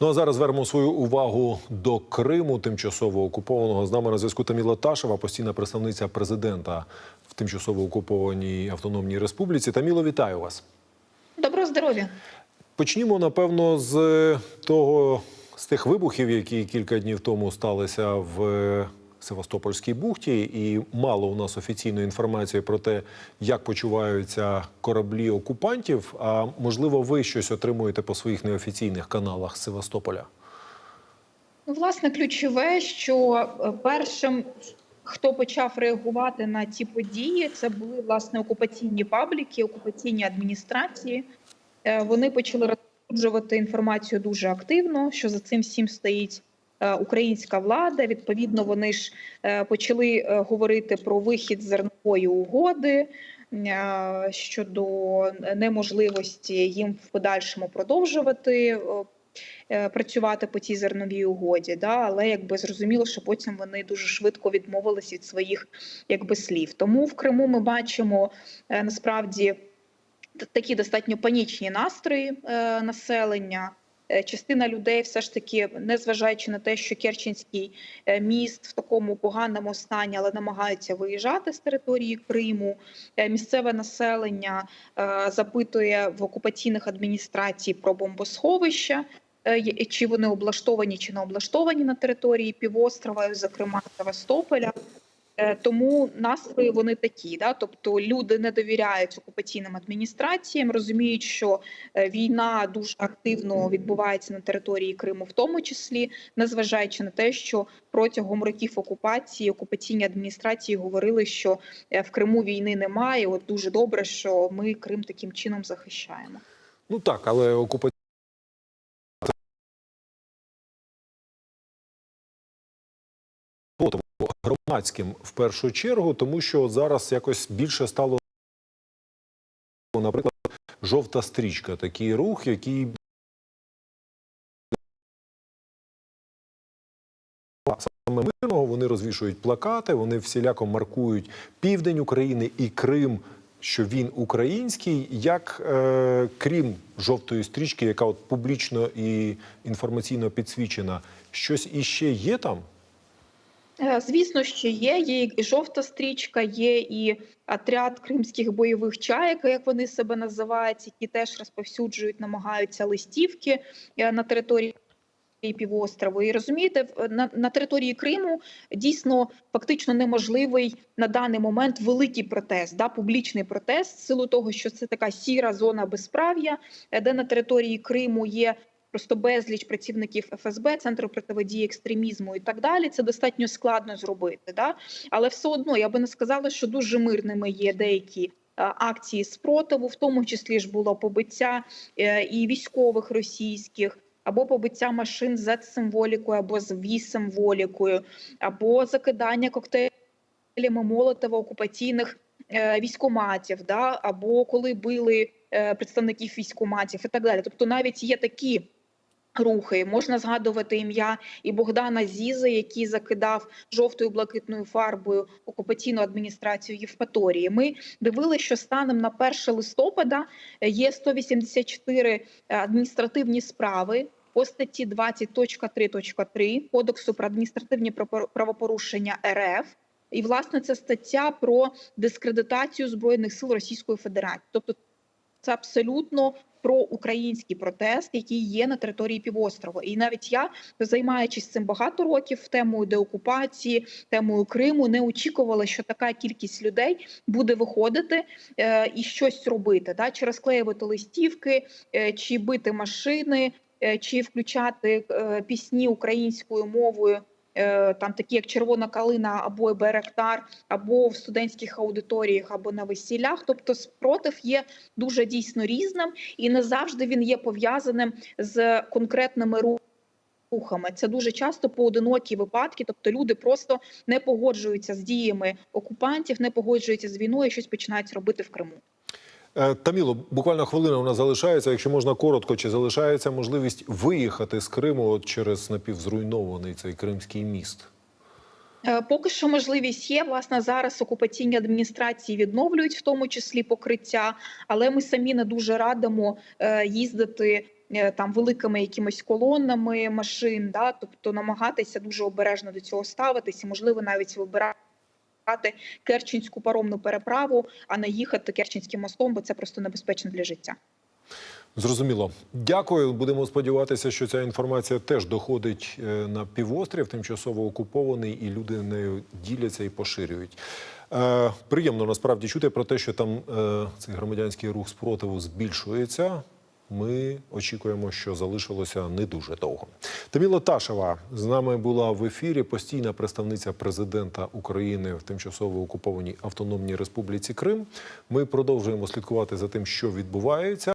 Ну а зараз звернемо свою увагу до Криму, тимчасово окупованого. З нами на зв'язку Таміла Ташева, постійна представниця президента в тимчасово окупованій автономній республіці. Таміло, вітаю вас. Доброго здоров'я. Почнімо, напевно, з того з тих вибухів, які кілька днів тому сталися в Севастопольській бухті, і мало у нас офіційної інформації про те, як почуваються кораблі окупантів. А можливо, ви щось отримуєте по своїх неофіційних каналах Севастополя? Ну, власне, ключове, що е, першим, хто почав реагувати на ці події, це були власне окупаційні пабліки, окупаційні адміністрації. Е, Вони почали розповсюджувати інформацію дуже активно, що за цим всім стоїть українська влада. Відповідно, вони ж е, почали е, говорити про вихід зернової угоди. е, Щодо неможливості їм в подальшому продовжувати е, е, працювати по цій зерновій угоді, да, але якби зрозуміло, що потім вони дуже швидко відмовились від своїх якби слів. Тому в Криму ми бачимо е, насправді такі достатньо панічні настрої е, населення. Е, Частина людей, все ж таки, незважаючи на те, що Керченський е, міст в такому поганому стані, але намагаються виїжджати з території Криму. Е, Місцеве населення запитує в окупаційних адміністрацій про бомбосховища, чи вони облаштовані чи не облаштовані на території півострова, зокрема Севастополя. Е, Тому настрої вони такі, да? тобто люди не довіряють окупаційним адміністраціям, розуміють, що е, війна дуже активно відбувається на території Криму, в тому числі, незважаючи на те, що протягом років окупації окупаційні адміністрації говорили, що е, в Криму війни немає. От дуже добре, що ми Крим таким чином захищаємо. Ну так, але окупація громадським в першу чергу, тому що зараз якось більше стало, наприклад, жовта стрічка, такий рух, який саме мирного вони розвішують плакати, вони всіляко маркують південь України і Крим, що він український. Як е, крім жовтої стрічки, яка от публічно і інформаційно підсвічена, щось іще є там? Е, Звісно, що є. Є і жовта стрічка, є і отряд кримських бойових чаєк, як вони себе називають, які теж розповсюджують, намагаються листівки е, на території. Півострову і розумієте, на, на території Криму дійсно фактично неможливий на даний момент великий протест, да, публічний протест, в силу того, що це така сіра зона безправ'я, е, де на території Криму є просто безліч працівників ФСБ, центру протидії екстремізму і так далі. Це достатньо складно зробити. Да? Але все одно я би не сказала, що дуже мирними є деякі. е, Акції спротиву, в тому числі ж було побиття е, і військових російських, або побиття машин з символікою, або з ві-символікою, або закидання коктейлями Молотова окупаційних е, військоматів, да? або коли били представників військоматів і так далі. Тобто навіть є такі рухи. Можна згадувати ім'я і Богдана Зізи, який закидав жовтою блакитною фарбою окупаційну адміністрацію Євпаторії. Ми дивилися, що станом на 1 листопада е, є 184 адміністративні справи. По статті 20.3.3 Кодексу про адміністративні правопорушення РФ, і власне це стаття про дискредитацію збройних сил Російської Федерації, тобто це абсолютно проукраїнський протест, який є на території півострова. І навіть я, займаючись цим багато років, темою деокупації, темою Криму, не очікувала, що така кількість людей буде виходити е, і щось робити, да? чи розклеювати листівки, е, чи бити машини, е, чи включати е, пісні українською мовою. Е, Там такі як червона калина або Беректар, або в студентських аудиторіях, або на весіллях. Тобто спротив є дуже дійсно різним, і не завжди він є пов'язаним з конкретними рухами. Це дуже часто поодинокі випадки, тобто люди просто не погоджуються з діями окупантів, не погоджуються з війною, і щось починають робити в Криму. Е, Таміло, буквально хвилина у нас залишається. Якщо можна коротко, чи залишається можливість виїхати з Криму от через напівзруйнований цей кримський міст? Е, Поки що можливість є. Власне, зараз окупаційні адміністрації відновлюють в тому числі покриття, але ми самі не дуже радимо е, їздити там великими якимись колонами машин, да, тобто намагатися дуже обережно до цього ставитися, можливо, навіть вибирати Керченську паромну переправу, а не їхати Керченським мостом, бо це просто небезпечно для життя. Зрозуміло. Дякую. Будемо сподіватися, що ця інформація теж доходить е, на півострів, тимчасово окупований, і люди нею діляться і поширюють. Е, приємно насправді чути про те, що там е, цей громадянський рух спротиву збільшується. Ми очікуємо, що залишилося не дуже довго. Таміла Ташева з нами була в ефірі. Постійна представниця президента України в тимчасово окупованій Автономній Республіці Крим. Ми продовжуємо слідкувати за тим, що відбувається.